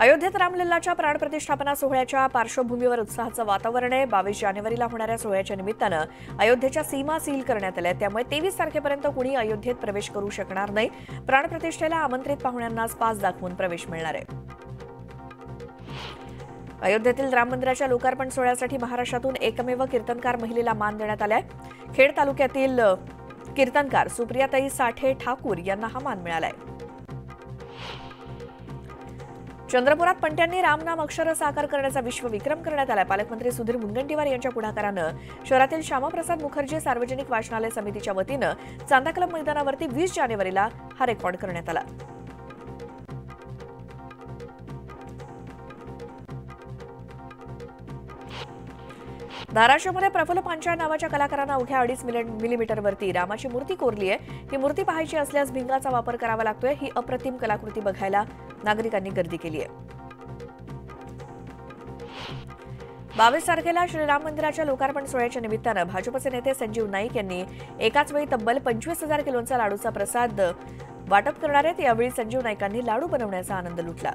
अयोध्येत रामलल्लाच्या प्राणप्रतिष्ठापना सोहळ्याच्या पार्श्वभूमीवर उत्साहाचं वातावरण आहे. बावीस जानेवारीला होणाऱ्या सोहळ्याच्या निमित्तानं अयोध्येच्या सीमा सील करण्यात आल्या त्यामुळे तेवीस तारखेपर्यंत कुणी अयोध्येत प्रवेश करू शकणार नाही. प्राणप्रतिष्ठेला आमंत्रित पाहुण्यांनाच पास दाखवून प्रवेश मिळणार आहे. अयोध्येतील राम मंदिराच्या लोकार्पण सोहळ्यासाठी महाराष्ट्रातून एकमेव कीर्तनकार महिलेला मान देण्यात आलाय. खेड तालुक्यातील कीर्तनकार सुप्रियाताई साठे ठाकूर यांना हा मान मिळालाय. चंद्रपुरात पंट्यांनी रामनाम अक्षर साकार करण्याचा विश्वविक्रम करण्यात आला पालकमंत्री सुधीर मुनगंटीवार यांच्या पुढाकारानं शहरातील श्यामाप्रसाद मुखर्जी सार्वजनिक वाचनालय समितीच्या वतीनं चांदा क्लब मैदानावरती वीस जानेवारीला हा रेकॉर्ड करण्यात आला. धाराशिवमध्ये प्रफुल्ल पांचाळ नावाच्या कलाकारांना अवघ्या अडीच मिलीमीटरवरती रामाची मूर्ती कोरली आहे. ही मूर्ती पाहायची असल्यास भिंगाचा वापर करावा लागतोय. ही अप्रतिम कलाकृती बघायला नागरिकांनी गर्दी केली आहे. बावीस तारखेला श्रीराम मंदिराच्या लोकार्पण सोहळ्याच्या निमित्तानं भाजपचे नेते संजीव नाईक यांनी एकाच वेळी तब्बल पंचवीस हजार किलोचा लाडूचा प्रसाद वाटप करणार आहेत. यावेळी संजीव नाईकांनी लाडू बनवण्याचा आनंद लुटला.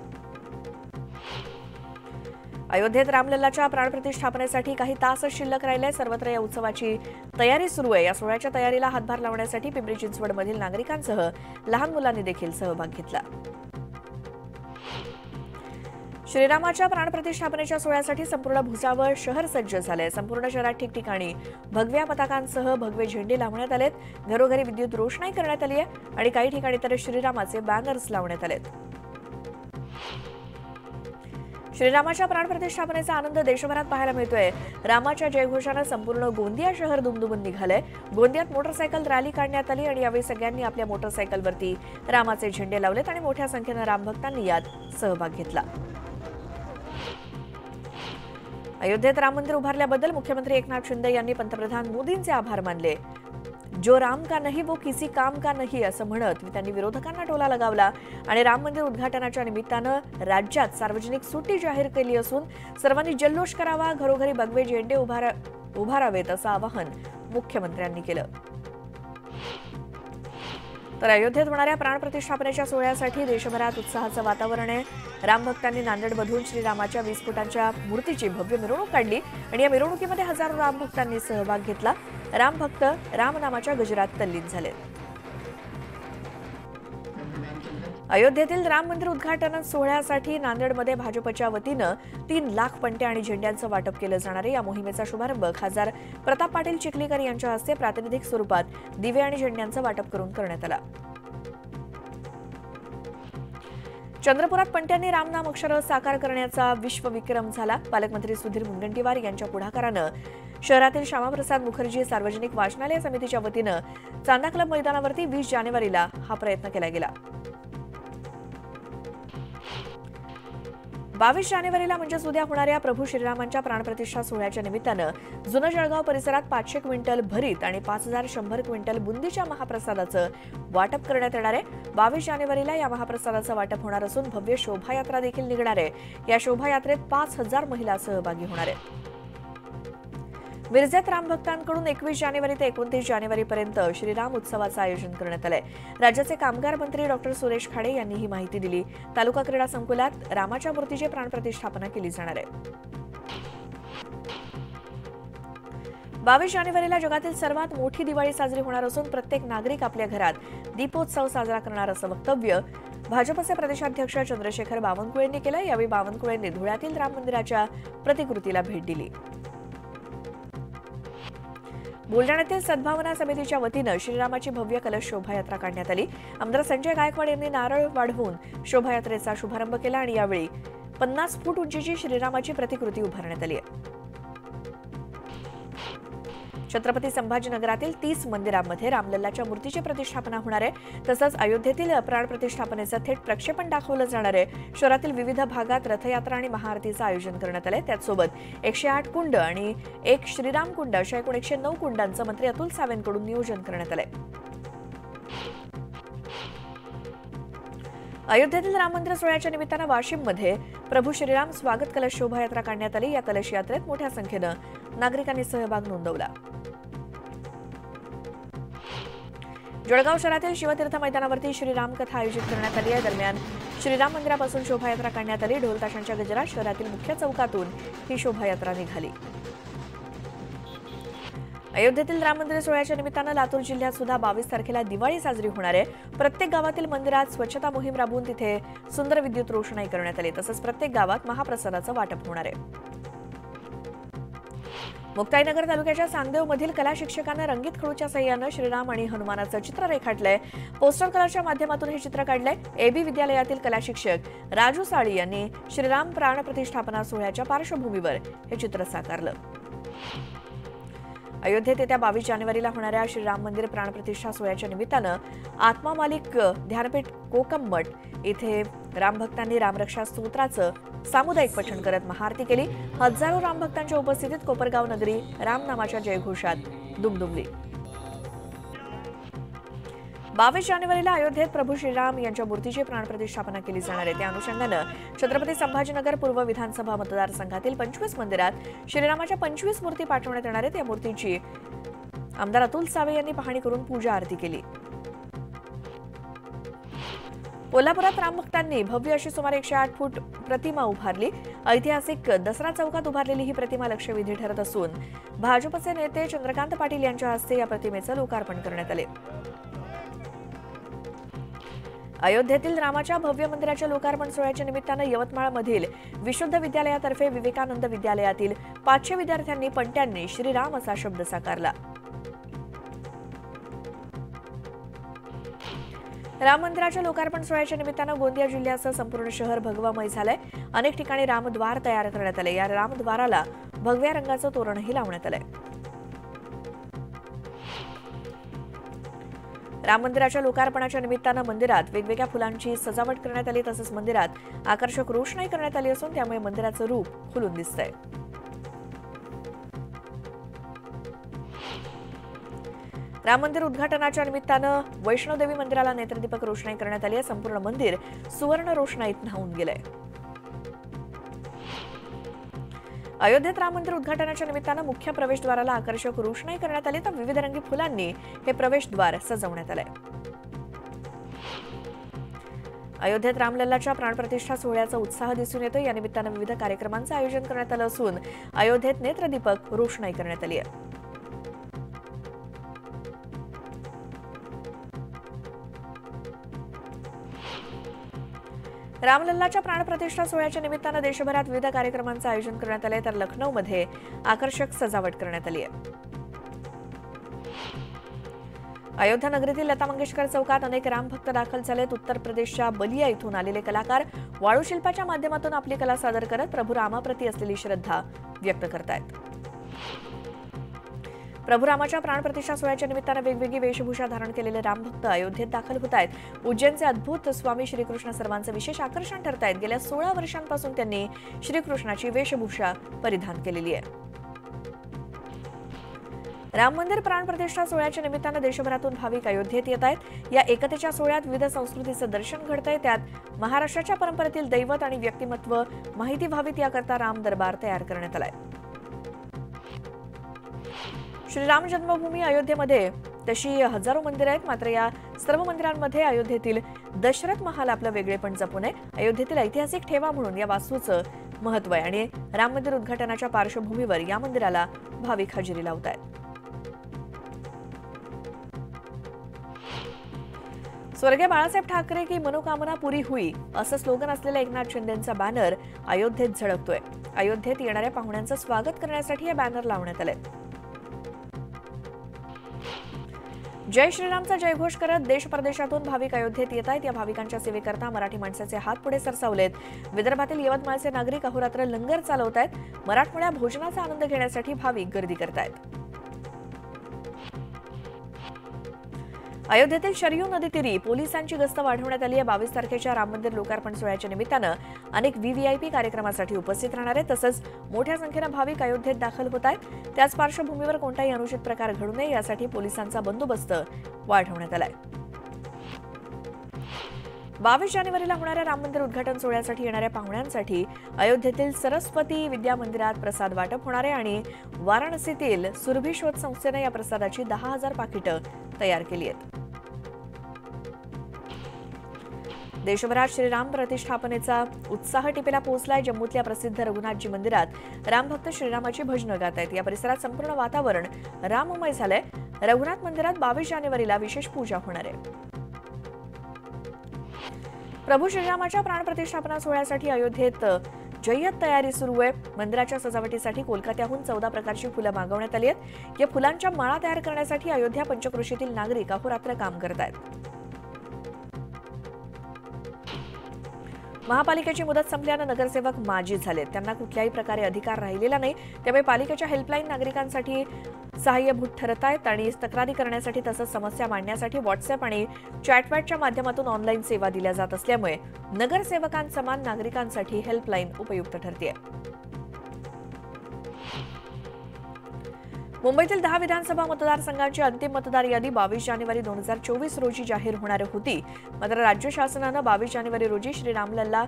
अयोध्येत रामलल्लाच्या प्राणप्रतिष्ठापनेसाठी काही तास शिल्लक राहिले. सर्वत्र या उत्सवाची तयारी सुरू आहे. या सोहळ्याच्या तयारीला हातभार लावण्यासाठी पिंपरी चिंचवडमधील नागरिकांसह लहान मुलांनी देखील सहभाग घेतला. श्रीरामाच्या प्राणप्रतिष्ठापनेच्या सोहळ्यासाठी संपूर्ण भुसावळ शहर सज्ज झालंय. संपूर्ण शहरात ठिकठिकाणी भगव्या पताकांसह भगवे झेंडे लावण्यात आलेत. घरोघरी विद्युत रोषणाई करण्यात आली आहे आणि काही ठिकाणी तर श्रीरामाचे बॅनर्स लावण्यात आलेत. श्रीरामाच्या प्राणप्रतिष्ठापनेचा आनंद देशभरात पाहायला मिळतोय. रामाच्या जयघोषानं संपूर्ण गोंदिया शहर दुमदुमून निघालंय. गोंदियात मोटरसायकल रॅली काढण्यात आली आणि यावेळी सगळ्यांनी आपल्या मोटरसायकलवरती रामाचे झेंडे लावलेत आणि मोठ्या संख्येनं रामभक्तांनी यात सहभाग घेतला. अयोध्येत राम मंदिर उभारल्याबद्दल मुख्यमंत्री एकनाथ शिंदे यांनी पंतप्रधान मोदींचे आभार मानले. जो राम का नाही वो किसी काम का नाही असं म्हणत त्यांनी विरोधकांना टोला लगावला. आणि राम मंदिर उद्घाटनाच्या निमित्तानं राज्यात सार्वजनिक सुट्टी जाहीर केली असून सर्वांनी जल्लोष करावा घरोघरी भगवे झेंडे उभारा उभारावेत असं आवाहन मुख्यमंत्र्यांनी केलं. तर अयोध्येत होणाऱ्या प्राणप्रतिष्ठापनेच्या सोहळ्यासाठी देशभरात उत्साहाचं वातावरण आहे. रामभक्तांनी नांदेडमधून श्रीरामाच्या वीस फुटांच्या मूर्तीची भव्य मिरवणूक काढली आणि या मिरवणुकीमध्ये हजारो रामभक्तांनी सहभाग घेतला. रामभक्त रामनामाच्या गजरात तल्लीन झाले. अयोध्येतील राम मंदिर उद्घाटन सोहळ्यासाठी नांदेडमध्ये भाजपच्या वतीनं तीन लाख पंट्या आणि झेंड्यांचं वाटप केलं जाणार आहे. या मोहिमेचा शुभारंभ खासदार प्रताप पाटील चिखलीकर यांच्या हस्ते प्रातिनिधिक स्वरूपात दिवे आणि झेंड्यांचं वाटप करून करण्यात आलं. चंद्रपुरात पंट्यांनी रामनाम अक्षर साकार करण्याचा विश्वविक्रम झाला. पालकमंत्री सुधीर मुनगंटीवार यांच्या पुढाकारानं शहरातील श्यामाप्रसाद मुखर्जी सार्वजनिक वाचनालय समितीच्या वतीनं चांदा क्लब मैदानावरती वीस जानेवारीला हा प्रयत्न केला गेला. बावीस जानेवारीला म्हणजेच उद्या होणाऱ्या प्रभू श्रीरामांच्या प्राणप्रतिष्ठा सोहळ्याच्या निमित्तानं जुनं जळगाव परिसरात पाचशे क्विंटल भरीत आणि पाच हजार शंभर क्विंटल बुंदीच्या महाप्रसादाचं वाटप करण्यात येणार आहे. बावीस जानेवारीला या महाप्रसादाचं वाटप होणार असून भव्य शोभायात्रा देखील निघणार आहे. या शोभायात्रेत पाच हजार महिला सहभागी होणार आहेत. मिरजेत रामभक्तांकडून एकवीस जानेवारी ते एकोणतीस जानेवारीपर्यंत श्रीराम उत्सवाचं आयोजन करण्यात आलंय. राज्याचे कामगार मंत्री डॉक्टर सुरेश खाडे यांनी ही माहिती दिली. तालुका क्रीडा संकुलात रामाच्या मूर्तीची प्राणप्रतिष्ठापना केली जाणार आहे. बावीस जानेवारीला जगातील सर्वात मोठी दिवाळी साजरी होणार असून प्रत्येक नागरिक आपल्या घरात दीपोत्सव साजरा करणार असं वक्तव्य भाजपचे प्रदेशाध्यक्ष चंद्रशेखर बावनकुळेंनी केलं. यावेळी बावनकुळेंनी धुळ्यातील राम मंदिराच्या प्रतिकृतीला भेट दिली. बुलढाण्यातील सद्भावना समितीच्या वतीनं श्रीरामाची भव्य कलश शोभायात्रा काढण्यात आली. आमदार संजय गायकवाड यांनी नारळ वाढवून शोभायात्रेचा शुभारंभ केला आणि यावेळी पन्नास फूट उंचीची श्रीरामाची प्रतिकृती उभारण्यात आली आहे. छत्रपती संभाजीनगरातील तीस मंदिरांमध्ये रामलल्लाच्या मूर्तीची प्रतिष्ठापना होणार आहे. तसंच अयोध्येतील प्राणप्रतिष्ठापनेचं थेट प्रक्षेपण दाखवलं जाणार आहे. शहरातील विविध भागात रथयात्रा आणि महाआरतीचं आयोजन करण्यात आलंय. त्याचसोबत एकशे आठ कुंड आणि एक श्रीराम कुंड अशा एकूण एकशे नऊ कुंडांचं मंत्री अतुल सावेंकडून नियोजन करण्यात आलंय. अयोध्येतील राम मंदिर सोहळ्याच्या निमित्तानं वाशिममध्ये प्रभू श्रीराम स्वागत कलश शोभायात्रा काढण्यात आली. या कलश यात्रेत मोठ्या संख्येनं नागरिकांनी सहभाग नोंदवला. जळगाव शहरातील शिवतीर्थ मैदानावरती श्रीराम कथा आयोजित करण्यात आली आहे. दरम्यान श्रीराम मंदिरापासून शोभायात्रा काढण्यात आली. ढोल ताशांच्या गजरात शहरातील मुख्य चौकातून ही शोभायात्रा निघाली. अयोध्येतील राम मंदिर सोहळ्याच्या निमित्तानं लातूर जिल्ह्यात सुद्धा बावीस तारखेला दिवाळी साजरी होणार आहे. प्रत्येक गावातील मंदिरात स्वच्छता मोहीम राबवून तिथे सुंदर विद्युत रोषणाई करण्यात आली. तसंच प्रत्येक गावात महाप्रसादाचं वाटप होणार आहे. मुक्ताईनगर तालुक्याच्या सांगदेवमधील कला शिक्षकांना रंगीत खडूच्या सह्यानं श्रीराम आणि हनुमानाचं चित्र रेखाटलंय. पोस्टर कलरच्या माध्यमातून हे चित्र काढलंय. एबी विद्यालयातील कला शिक्षक राजू साळी यांनी श्रीराम प्राण प्रतिष्ठापना सोहळ्याच्या पार्श्वभूमीवर हे चित्र साकारलं. अयोध्येत येत्या बावीस जानेवारीला होणाऱ्या श्रीराम मंदिर प्राणप्रतिष्ठा सोहळ्याच्या निमित्तानं आत्मा मालिक ध्यानपीठ कोकम येथे इथे रामभक्तांनी रामरक्षा स्तोत्राचं सामुदायिक पठण करत महाआरती केली. हजारो रामभक्तांच्या उपस्थितीत कोपरगाव नगरी रामनामाच्या जयघोषात दुमदुमली. बावीस जानेवारीला अयोध्येत प्रभू श्रीराम यांच्या मूर्तीची प्राणप्रतिष्ठापना केली जाणार आहे. त्या अनुषंगानं छत्रपती संभाजीनगर पूर्व विधानसभा मतदारसंघातील पंचवीस मंदिरात श्रीरामाच्या पंचवीस मूर्ती पाठवण्यात येणार आहेत. या मूर्तीची आमदार अतुल सावे यांनी पाहणी करून पूजा आरती केली. कोल्हापुरात रामभक्तांनी भव्य अशी सुमारे एकशे आठ फूट प्रतिमा उभारली. ऐतिहासिक दसरा चौकात उभारलेली ही प्रतिमा लक्षवेधी ठरत असून भाजपचे नेते चंद्रकांत पाटील यांच्या हस्ते या प्रतिमेचं लोकार्पण करण्यात आले. अयोध्येतील रामाच्या भव्य मंदिराच्या लोकार्पण सोहळ्याच्या निमित्तानं यवतमाळमधील विशुद्ध विद्यालयातर्फे विवेकानंद विद्यालयातील पाचशे विद्यार्थ्यांनी पंट्यांनी श्रीराम असा शब्द साकारला. राम मंदिराच्या लोकार्पण सोहळ्याच्या निमित्तानं गोंदिया जिल्ह्याचं संपूर्ण शहर भगवामय झालंय. अनेक ठिकाणी रामद्वार तयार करण्यात आले. या रामद्वाराला भगव्या रंगाचं तोरणही लावण्यात आलंय. राम मंदिराच्या लोकार्पणाच्या निमित्तानं मंदिरात वेगवेगळ्या फुलांची सजावट करण्यात आली तसंच मंदिरात आकर्षक रोषणाई करण्यात आली असून त्यामुळे मंदिराचं रूप खुलून दिसतंय. राम मंदिर उद्घाटनाच्या निमित्तानं वैष्णोदेवी मंदिराला नेत्रदीपक रोषणाई करण्यात आली आहे. संपूर्ण मंदिर सुवर्ण रोषणाईत न्हावून गेलंय. अयोध्येत राम मंदिर उद्घाटनाच्या निमित्तानं मुख्य प्रवेशद्वाराला आकर्षक रोषणाई करण्यात आली तर विविध रंगी फुलांनी हे प्रवेशद्वार सजवण्यात आलंय. अयोध्येत रामलल्लाच्या प्राणप्रतिष्ठा सोहळ्याचा उत्साह दिसून येतो या निमित्तानं विविध कार्यक्रमांचं आयोजन करण्यात आलं असून अयोध्येत नेत्रदीपक रोषणाई करण्यात आली आहे. रामलल्लाच्या प्राणप्रतिष्ठा सोहळ्याच्या निमित्तानं देशभरात विविध कार्यक्रमांचं आयोजन करण्यात आलंय. तर लखनौमध्ये आकर्षक सजावट करण्यात आली आहे अयोध्या नगरीतील लता मंगेशकर चौकात अनेक रामभक्त दाखल झालेत. उत्तर प्रदेशच्या बलिया इथून आलेले कलाकार वाळू शिल्पाच्या माध्यमातून आपली कला सादर करत प्रभू रामाप्रती असलेली श्रद्धा व्यक्त करतायत. प्रभुरामाच्या प्राणप्रतिष्ठा सोहळ्याच्या निमित्तानं वेगवेगळी वेशभूषा धारण केलेले रामभक्त अयोध्येत दाखल होत आहेत. उज्जैनचे अद्भुत स्वामी श्रीकृष्ण सर्वांचं विशेष आकर्षण ठरत आहेत. गेल्या सोळा वर्षांपासून त्यांनी श्रीकृष्णाची वेशभूषा परिधान केलेली आहे. राम मंदिर प्राणप्रतिष्ठा सोहळ्याच्या निमित्तानं देशभरातून भाविक अयोध्येत येत आहेत. या एकतेच्या सोहळ्यात विविध संस्कृतीचं दर्शन घडतंय त्यात महाराष्ट्राच्या परंपरेतील दैवत आणि व्यक्तिमत्व माहिती व्हावीत याकरता राम दरबार तयार करण्यात आलाय. श्रीराम जन्मभूमी अयोध्येमध्ये. तशी हजारो मंदिरं आहेत मात्र या सर्व मंदिरांमध्ये अयोध्येतील दशरथ महाल आपलं वेगळेपण जपून आहे. अयोध्येतील ऐतिहासिक ठेवा म्हणून या वास्तूचं महत्त्व आहे आणि राम मंदिर उद्घाटनाच्या पार्श्वभूमीवर या मंदिराला भाविक हजेरी लावत आहेत. स्वर्गीय बाळासाहेब ठाकरे की मनोकामना पुरी हुई असं स्लोगन असलेल्या एकनाथ शिंदेचा बॅनर अयोध्येत झळकतोय. अयोध्येत येणाऱ्या पाहुण्यांचं स्वागत करण्यासाठी हे बॅनर लावण्यात आले जय श्रीरामचा जयघोष करत देश परदेशातून भाविक अयोध्येत येत आहेत. या भाविकांच्या सेवेकरता मराठी माणसाचे हात पुढे सरसावलेत. विदर्भातील यवतमाळचे नागरिक अहोरात्र लंगर चालवत आहेत मराठमोळ्या भोजनाचा आनंद घेण्यासाठी भाविक गर्दी करतायत. अयोध्येतील शरयू नदीतीरी पोलिसांची गस्त वाढवण्यात आली आहे. बावीस तारखेच्या राम मंदिर लोकार्पण सोहळ्याच्या निमित्तानं अनेक व्हीव्हीआयपी कार्यक्रमासाठी उपस्थित राहणार आहेत. तसंच मोठ्या संख्येनं भाविक अयोध्येत दाखल होत आहेत. त्याच पार्श्वभूमीवर कोणताही अनुचित प्रकार घडू नये यासाठी पोलिसांचा बंदोबस्त वाढवण्यात आला आहे बावीस जानेवारीला होणाऱ्या राम मंदिर उद्घाटन सोहळ्यासाठी येणाऱ्या पाहुण्यांसाठी अयोध्येतील सरस्वती विद्या मंदिरात प्रसाद वाटप होणार आहे आणि वाराणसीतील सुरभी शोध संस्थेनं या प्रसादाची दहा हजार पाकिटं तयार केली आहेत. देशभरात श्रीराम प्रतिष्ठापनेचा उत्साह टिपेला पोहोचलाय. जम्मूतल्या प्रसिद्ध रघुनाथजी मंदिरात रामभक्त श्रीरामाची भजनं गात आहेत. या परिसरात संपूर्ण वातावरण राममय झालंय. रघुनाथ मंदिरात बावीस जानेवारीला विशेष पूजा होणार आहे. प्रभू श्रीरामाच्या प्राणप्रतिष्ठापना सोहळ्यासाठी अयोध्येत जय्यत तयारी सुरू आहे. मंदिराच्या सजावटीसाठी कोलकात्याहून चौदा प्रकारची फुलं मागवण्यात आली आहेत. या फुलांच्या माळा तयार करण्यासाठी अयोध्या पंचकृषीतील नागरिक अहोरात्र काम करत आहेत. महापालिकेची मुदत संपल्यानं नगरसेवक माजी झालेत. त्यांना कुठल्याही प्रकारे अधिकार राहिलेला नाही. त्यामुळे पालिकेच्या हेल्पलाईन नागरिकांसाठी सहाय्यभूत ठरत आहेत आणि तक्रारी करण्यासाठी तसंच समस्या मांडण्यासाठी व्हॉट्सअप आणि चॅटवॅटच्या माध्यमातून ऑनलाईन सेवा दिल्या जात असल्यामुळे नगरसेवकांसमान नागरिकांसाठी हेल्पलाईन उपयुक्त ठरते मुंबईतील दहा विधानसभा मतदारसंघांची अंतिम मतदार यादी बावीस जानेवारी दोन हजार चोवीस रोजी जाहीर होणार होती. मात्र राज्य शासनानं बावीस जानेवारी रोजी श्रीरामलल्ला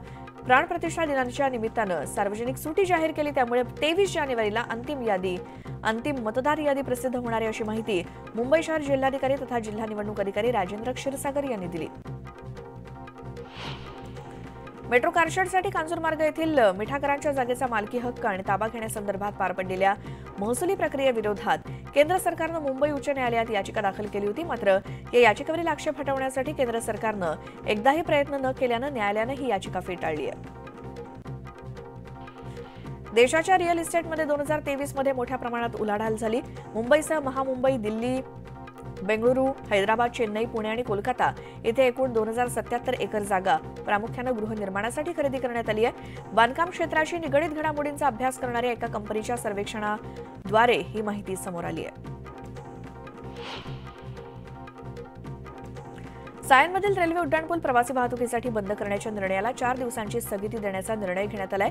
प्राणप्रतिष्ठा दिनाच्या निमित्तानं सार्वजनिक सुटी जाहीर केली त्यामुळे तेवीस जानेवारीला अंतिम यादी अंतिम मतदार यादी प्रसिद्ध होणार आहे अशी माहिती मुंबई शहर जिल्हाधिकारी तथा जिल्हा निवडणूक अधिकारी राजेंद्र क्षीरसागर यांनी दिली. मेट्रो कारशेडसाठी कांजूरमार्ग येथील मिठाकरांच्या जागेचा मालकी हक्क आणि ताबा घेण्यासंदर्भात पार पडलेल्या महसुली प्रक्रियेविरोधात केंद्र सरकारनं मुंबई उच्च न्यायालयात याचिका दाखल केली होती. मात्र या याचिकेवरील आक्षेप हटवण्यासाठी केंद्र सरकारनं एकदाही प्रयत्न न केल्यानं न्यायालयानं ही याचिका फेटाळली आहे. देशाच्या रिअल इस्टेटमध्ये दोन हजार तेवीसमध्ये मोठ्या प्रमाणात उलाढाल झाली. मुंबईसह महामुंबई दिल्ली बेंगळुरू हैदराबाद चेन्नई पुणे आणि कोलकाता येथे एकूण दोन हजार सत्याहत्तर एकर जागा प्रामुख्यानं गृहनिर्माणासाठी खरेदी करण्यात आली आहे. बांधकाम क्षेत्राशी निगडीत घडामोडींचा अभ्यास करणाऱ्या एका कंपनीच्या सर्वेक्षणाद्वारे ही माहिती समोर आली आहे. सायनमधील रेल्वे उड्डाणपूल प्रवासी वाहतुकीसाठी बंद करण्याच्या निर्णयाला चार दिवसांची स्थगिती देण्याचा निर्णय घेण्यात आलाय.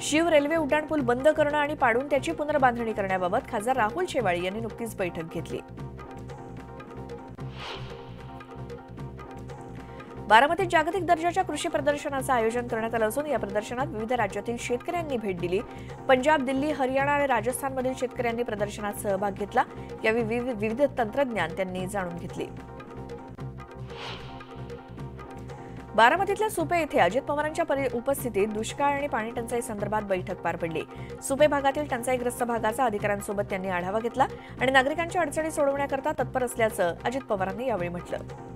शिव रेल्वे उड्डाणपूल बंद करणं आणि पाडून त्याची पुनर्बांधणी करण्याबाबत खासदार राहुल शेवाळी यांनी नुकतीच बैठक घेतली. बारामतीत जागतिक दर्जाच्या कृषी प्रदर्शनाचं आयोजन करण्यात आलं असून या प्रदर्शनात विविध राज्यातील शेतकऱ्यांनी भेट दिली. पंजाब दिल्ली हरियाणा आणि राजस्थानमधील शेतकऱ्यांनी प्रदर्शनात सहभाग घेतला. यावेळी विविध तंत्रज्ञान त्यांनी जाणून घेतले. बारामतीतल्या सुपे येथे अजित पवारांच्या उपस्थितीत दुष्काळ आणि पाणी टंचाई संदर्भात बैठक पार पडली. सुपे भागातील टंचाईग्रस्त भागाचा अधिकाऱ्यांसोबत त्यांनी आढावा घेतला आणि नागरिकांच्या अडचणी सोडवण्याकरता तत्पर असल्याचं अजित पवारांनी यावेळी म्हटलं.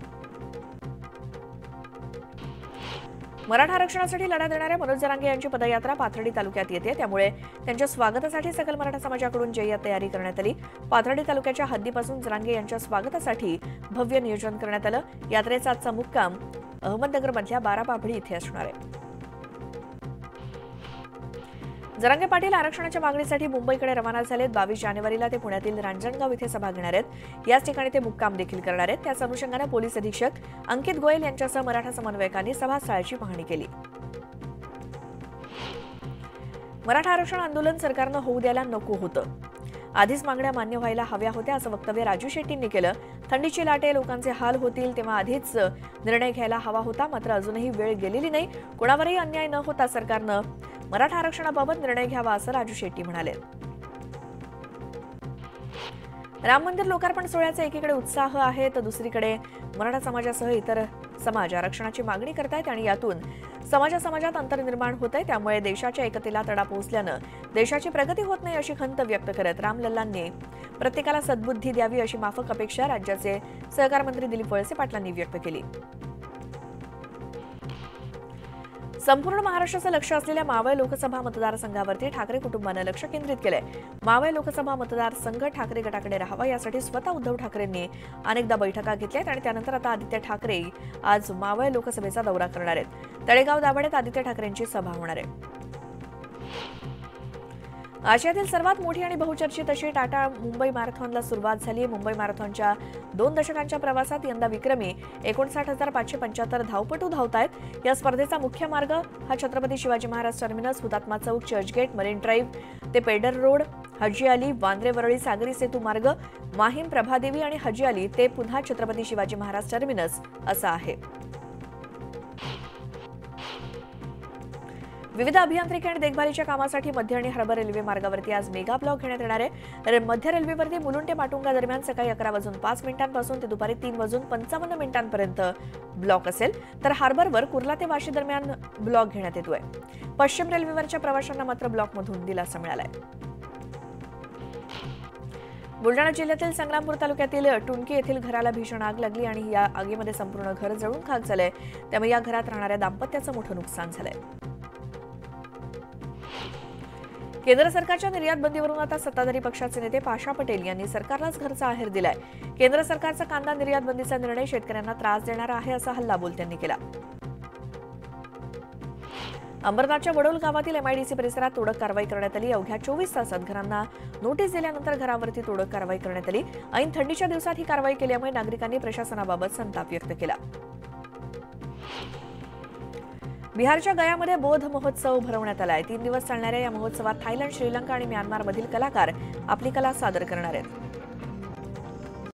मराठा आरक्षणासाठी लढा देणाऱ्या मनोज जरांगे यांची पदयात्रा पाथर्डी तालुक्यात येते. त्यामुळे त्यांच्या स्वागतासाठी सकल मराठा समाजाकडून जय तयारी करण्यात आली पाथर्डी तालुक्याच्या हद्दीपासून जरांगे यांच्या स्वागतासाठी भव्य नियोजन करण्यात आलं. यात्रेचा आजचा मुक्काम अहमदनगरमधल्या बारापापडी इथे असणार आहे. जरांगे पाटील आरक्षणाच्या मागणीसाठी मुंबईकडे रवाना झालेत. बावीस जानेवारीला ते पुण्यातील रांजणगाव इथे सभा घेणार आहेत. याच ठिकाणी ते मुक्काम देखील करणार आहेत. त्याच अनुषंगाने पोलीस अधीक्षक अंकित गोयल यांच्यासह मराठा समन्वयकांनी सभास्थळाची पाहणी केली. मराठा आरक्षण आंदोलन सरकारनं होऊ द्यायला नको होतं. आधीच मागण्या मान्य व्हायला हव्या होत्या असं वक्तव्य राजू शेट्टींनी केलं. थंडीची लाटे लोकांचे हाल होतील तेव्हा आधीच निर्णय घ्यायला हवा होता मात्र अजूनही वेळ गेलेली नाही. कोणावरही अन्याय न होता सरकारनं मराठा आरक्षणाबाबत निर्णय घ्यावा असं राजू शेट्टी म्हणाले. राम मंदिर लोकार्पण सोहळ्याचा एकीकडे उत्साह आहे तर दुसरीकडे मराठा समाजासह इतर समाज आरक्षणाची मागणी करतायत आणि यातून समाजा समाजात अंतर निर्माण होत आहे त्यामुळे देशाच्या एकतेला तडा पोहोचल्यानं देशाची प्रगती होत नाही अशी खंत व्यक्त करत रामलल्लांनी प्रत्येकाला सद्बुद्धी द्यावी अशी माफक अपेक्षा राज्याचे सहकार मंत्री दिलीप वळसे पाटलांनी व्यक्त केली. संपूर्ण महाराष्ट्राचं लक्ष असलेल्या मावळ लोकसभा मतदारसंघावरती ठाकरे कुटुंबानं लक्ष केंद्रित केलंय. मावळ लोकसभा मतदारसंघ ठाकरे गटाकडे राहावा यासाठी स्वतः उद्धव ठाकरेंनी अनेकदा बैठका घेतल्या आणि त्यानंतर आता आदित्य ठाकरे आज मावळ लोकसभेचा दौरा करणार आहेत. तळेगाव दाभाड्यात आदित्य ठाकरेंची सभा होणार आहे. आशियातील सर्वात मोठी आणि बहुचर्चित अशी टाटा मुंबई मॅरेथॉनला सुरुवात झाली. मुंबई मॅरेथॉनच्या दोन दशकांच्या प्रवासात यंदा विक्रमी एकोणसाठ हजार पाचशे पंच्याहत्तर धावपटू धावत आहेत या स्पर्धेचा मुख्य मार्ग हा Chhatrapati Shivaji Maharaj terminus Hutatma Chowk Churchgate marine drive ते पेडर रोड हजी अली वांद्रे वरळी सागरी सेतू मार्ग माहीम प्रभादेवी आणि हजी अली ते पुन्हा छत्रपती शिवाजी महाराज टर्मिनस असा आहे. विविध अभियांत्रिकी आणि देखभालीच्या कामासाठी मध्य आणि हार्बर रेल्वे मार्गावरती आज मेगा ब्लॉक घेण्यात येणार आहे. मध्य रेल्वेवरती मुलुंड ते माटुंगा दरम्यान सकाळी अकरा वाजून पाच मिनिटांपासून ते दुपारी तीन वाजून पंचावन्न मिनिटांपर्यंत ब्लॉक असेल. तर हार्बरवर कुर्ला ते वाशी दरम्यान ब्लॉक घेण्यात येतोय. पश्चिम रेल्वेवरच्या प्रवाशांना मात्र ब्लॉकमधून दिलासा मिळालाय. बुलढाणा जिल्ह्यातील संग्रामपूर तालुक्यातील टुणकी येथील घराला भीषण आग लागली आणि या आगीमध्ये संपूर्ण घर जळून खाक झालंय. त्यामुळे या घरात राहणाऱ्या दाम्पत्याचं मोठं नुकसान झालंय. केंद्र सरकारच्या निर्यात बंदीवरून आता सत्ताधारी पक्षाचे नेते पाशा पटेल यांनी सरकारलाच घरचा आहेर दिलाय. केंद्र सरकारचा कांदा निर्यात बंदीचा निर्णय शेतकऱ्यांना त्रास देणारा आहे असा हल्लाबोल त्यांनी केला. अंबरनाथच्या वडोल गावातील एमआयडीसी परिसरात तोडक कारवाई करण्यात आली. अवघ्या चोवीस तासात घरांना नोटीस दिल्यानंतर घरावरती तोडक कारवाई करण्यात आली. ऐन थंडीच्या दिवसात ही कारवाई केल्यामुळे नागरिकांनी प्रशासनाबाबत संताप व्यक्त केला. बिहारच्या गयामध्ये बोध महोत्सव भरवण्यात आलाय. तीन दिवस चालणाऱ्या या महोत्सवात थायलंड श्रीलंका आणि म्यानमारमधील कलाकार आपली कला सादर करणार आहेत.